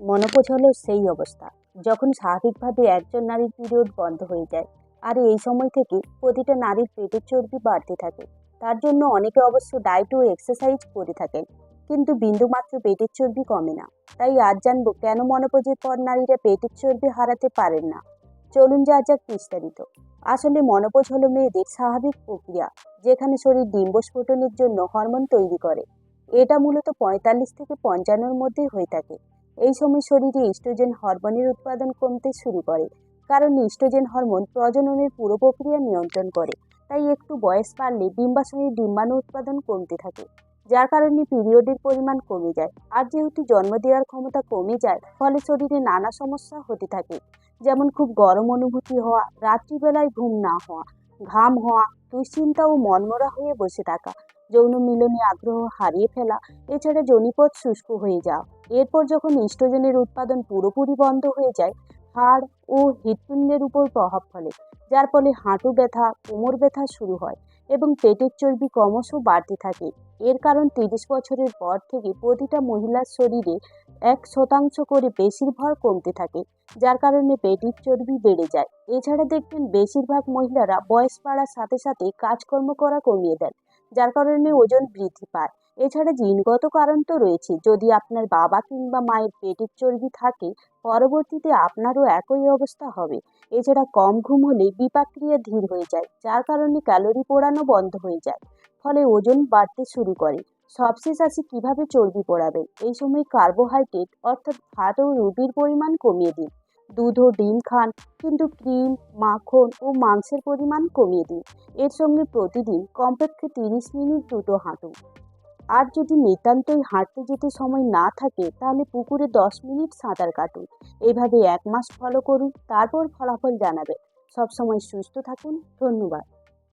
Menopause হলো সেই অবস্থা। যখন স্বাভাবিকভাবে একজন নারীর পিরিয়ড বন্ধ হয়ে যায়, আর এই সময় থেকে প্রতিটা নারীর পেটের চর্বি বাড়তে থাকে। তার জন্য অনেকে অবশ্য ডায়েট ও এক্সারসাইজ করে থাকেন, কিন্তু বিন্দুমাত্র পেটের চর্বি কমে না। তাই আজ জানব কেন মনোপোজের পর নারীরা পেটের চর্বি হারাতে পারেন না? চলুন যা যাক বিস্তারিত। আসলে মনোপোজ হলো মেয়েদের স্বাভাবিক প্রক্রিয়া, যেখানে শরীর ডিম্বস্ফোটনের জন্য হরমোন তৈরি করে। এটা মূলত পঁয়তাল্লিশ থেকে পঞ্চান্নর মধ্যে হয়ে থাকে। এই সময় শরীরে ইস্ট্রোজেন হরমোনের উৎপাদন কমতে শুরু করে, কারণ ইস্ট্রোজেন হরমোন প্রজননের পুরো প্রক্রিয়া নিয়ন্ত্রণ করে, তাই একটু বয়স বাড়লে ডিম্বাশয়ের ডিম্বাণু উৎপাদন কমতে থাকে, যার কারণে পিরিয়ডের পরিমাণ কমে যায়। আর যেহেতু জন্ম দেওয়ার ক্ষমতা কমে যায়, ফলে শরীরে নানা সমস্যা হতে থাকে, যেমন খুব গরম অনুভূতি হওয়া, রাত্রিবেলায় ঘুম না হওয়া, ঘাম হওয়া, দুশ্চিন্তা ও মনমরা হয়ে বসে থাকা, যৌন মিলনে আগ্রহ হারিয়ে ফেলা, এছাড়া জনিপথ শুষ্ক হয়ে যাওয়া। এরপর যখন ইস্ট্রোজেনের উৎপাদন পুরোপুরি বন্ধ হয়ে যায়, হাড় ও হৃৎপিণ্ডের উপর প্রভাব ফেলে, যার ফলে হাঁটু ব্যথা, কোমর ব্যথা শুরু হয় এবং পেটের চর্বি ক্রমশ বাড়তে থাকে। এর কারণ তিরিশ বছরের পর থেকে প্রতিটা মহিলার শরীরে এক শতাংশ করে বেশির ভর কমতে থাকে, যার কারণে পেটের চর্বি বেড়ে যায়। এছাড়া দেখবেন বেশিরভাগ মহিলারা বয়স বাড়ার সাথে সাথে কাজকর্ম করা কমিয়ে দেন, যার কারণে ওজন বৃদ্ধি পায়। এছাড়া জিনগত কারণ তো রয়েছে। যদি আপনার বাবা কিংবা মায়ের পেটের চর্বি থাকে, পরবর্তীতে আপনারও একই অবস্থা হবে। এছাড়া কম ঘুম হলে বিপাক্রিয়া ধীর হয়ে যায়, যার কারণে ক্যালোরি পোড়ানো বন্ধ হয়ে যায়, ফলে ওজন বাড়তে শুরু করে। সবশেষ আসি কীভাবে চর্বি পোড়াবেন? এই সময় কার্বোহাইড্রেট, অর্থাৎ ভাত ও রুটির পরিমাণ কমিয়ে দিন। দুধ ও ডিম খান, কিন্তু ক্রিম, মাখন ও মাংসের পরিমাণ কমিয়ে দিন। এর সঙ্গে প্রতিদিন কমপক্ষে তিরিশ মিনিট দুটো হাঁটুন। আর যদি নিতান্তই হাঁটতে যেতে সময় না থাকে, তাহলে পুকুরে দশ মিনিট সাঁতার কাটুন। এইভাবে এক মাস ফলো করুন, তারপর ফলাফল জানাবেন। সবসময় সুস্থ থাকুন। ধন্যবাদ।